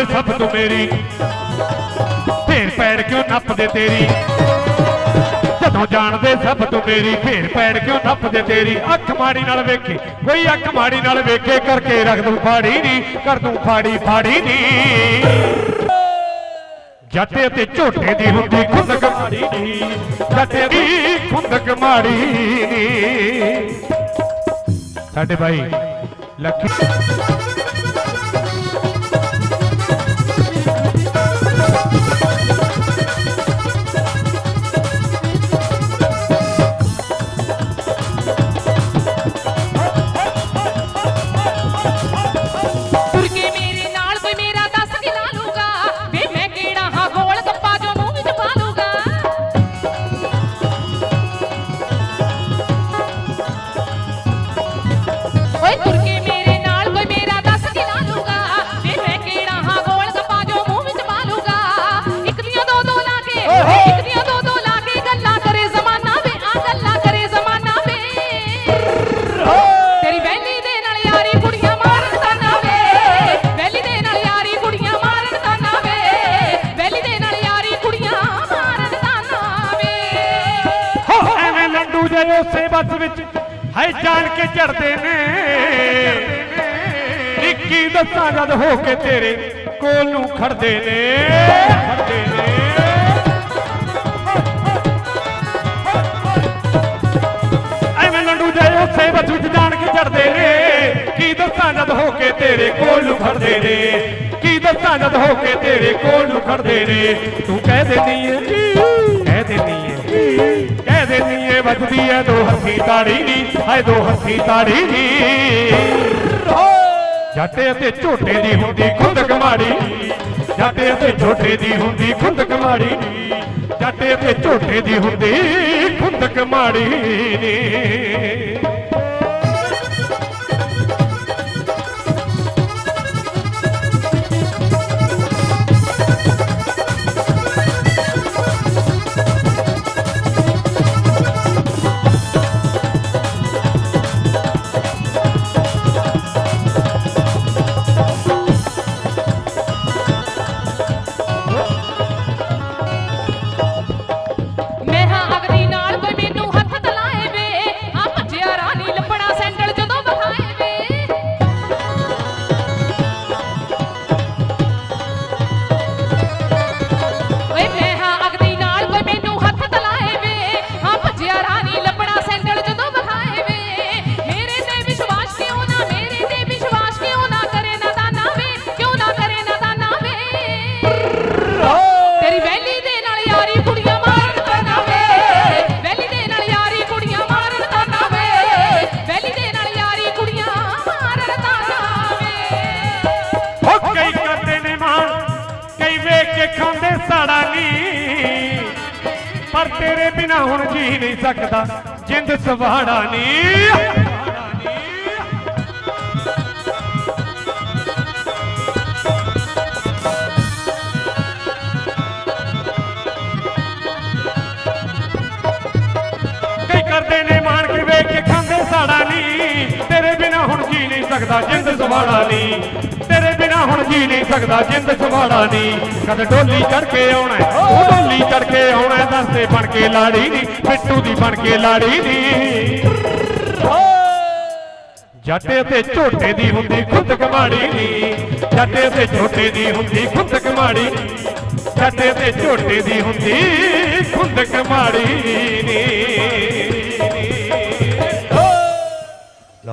ਜਾਣਦੇ ਸਭ ਤੂੰ ਮੇਰੀ। ਫੇਰ ਪੈੜ ਕਿਉਂ ਨੱਪਦੇ ਤੇਰੀ? ਜਦੋਂ ਜਾਣਦੇ ਸਭ ਤੂੰ ਮੇਰੀ, ਫੇਰ ਪੈੜ ਕਿਉਂ ਨੱਪਦੇ ਤੇਰੀ? ਅੱਖ ਮਾੜੀ ਨਾਲ ਵੇਖੇ, ਕੋਈ ਅੱਖ ਮਾੜੀ ਨਾਲ ਵੇਖੇ, ਕਰਕੇ ਰੱਖ ਦੂੰ ਫਾੜੀ ਨਹੀਂ ਕਰ ਦੂੰ ਫਾੜੀ ਫਾੜੀ ਨਹੀਂ ਜੱਟੇ ਤੇ ਝੋਟੇ ਦੀ ਹੁੰਦੀ ਖੁੰਦਕ ਮਾੜੀ ਨਹੀਂ ਜੱਟੇ ਦੀ ਖੁੰਦਕ ਮਾੜੀ ਨਹੀਂ ਸਾਡੇ ਭਾਈ ਲੱਖੀ ਉਸੇ ਬੱਸ ਵਿੱਚ ਹੈ ਜਾਣ ਕੇ ਝੜਦੇ ਨੇ। ਨਿੱਕੀ ਦੱਸਾਂ ਜਦ ਹੋ ਕੇ ਤੇਰੇ ਕੋਲ ਨੂੰ ਖੜਦੇ ਨੇ। ਖੜਦੇ ਨੇ। ਉਸੇ ਬੱਸ ਵਿੱਚ ਜਾਣ ਕੇ ਝੜਦੇ ਨੇ। ਕੀ ਦੱਸਾਂ ਜਦ ਹੋ ਕੇ ਤੇਰੇ ਕੋਲ ਨੂੰ ਖੜਦੇ ਨੇ। ਕੀ ਦੱਸਾਂ ਜਦ ਹੋ ਕੇ ਤੇਰੇ ਕੋਲ ਨੂੰ ਖੜਦੇ ਨੇ। ਤੂੰ ਕਹਿ ਦਿੰਦੀ ਏ ਏ ਕਹਿ ਵੱਜਦੀ ਏ ਦੋ ਹੱਥੀ ਤਾੜੀ ਨੀ ਹਾਏ ਦੋ ਹੱਥੀ ਤਾੜੀ ਨੀ ਜੱਟੇ ਅਤੇ ਝੋਟੇ ਦੀ ਹੁੰਦੀ ਖੁੰਦ ਕਮਾੜੀ ਜੱਟੇ ਅਤੇ ਝੋਟੇ ਦੀ ਹੁੰਦੀ ਖੁੰਦ ਕਮਾੜੀ ਜੱਟੇ ਅਤੇ ਝੋਟੇ ਦੀ ਹੁੰਦੀ ਖੁੰਦ ਕਮਾੜੀ ਨੀ ਤੇਰੇ ਬਿਨਾ ਹੁਣ ਜੀ ਨਹੀਂ ਸਕਦਾ, ਜਿੰਦ ਸਵਾੜਾ ਨੀ। ਕਰਦੇ ਨੇ ਮਾਣ ਕੇ ਵੇਖ ਕੇ ਨੀ। ਤੇਰੇ ਬਿਨਾ ਹੁਣ ਜੀ ਨਹੀਂ ਸਕਦਾ, ਜਿੰਦ ਸਵਾੜਾ ਨੀ। ਹੁਣ ਜੀ ਨਹੀਂ ਸਕਦਾ ਜਿੰਦ ਸਵਾੜਾ ਨੀ ਕਦ ਡੋਲੀ ਚੜ ਕੇ ਆਉਣਾ ਉਹ ਡੋਲੀ ਚੜ ਕੇ ਆਉਣਾ ਹੈ, ਬਣ ਕੇ ਲਾੜੀ ਨੀ ਪਿੱਟੂ ਦੀ ਬਣ ਕੇ ਲਾੜੀ ਨੀ ਜੱਟੇ ਤੇ ਝੋਟੇ ਦੀ ਹੁੰਦੀ ਖੁੰਦ ਕਮਾੜੀ ਨੀ ਜੱਟੇ ਤੇ ਝੋਟੇ ਦੀ ਹੁੰਦੀ ਖੁੰਦ ਕਮਾੜੀ ਨੀ ਜੱਟੇ ਤੇ ਝੋਟੇ ਦੀ ਹੁੰਦੀ ਖੁੰਦ ਕਮਾੜੀ ਨੀ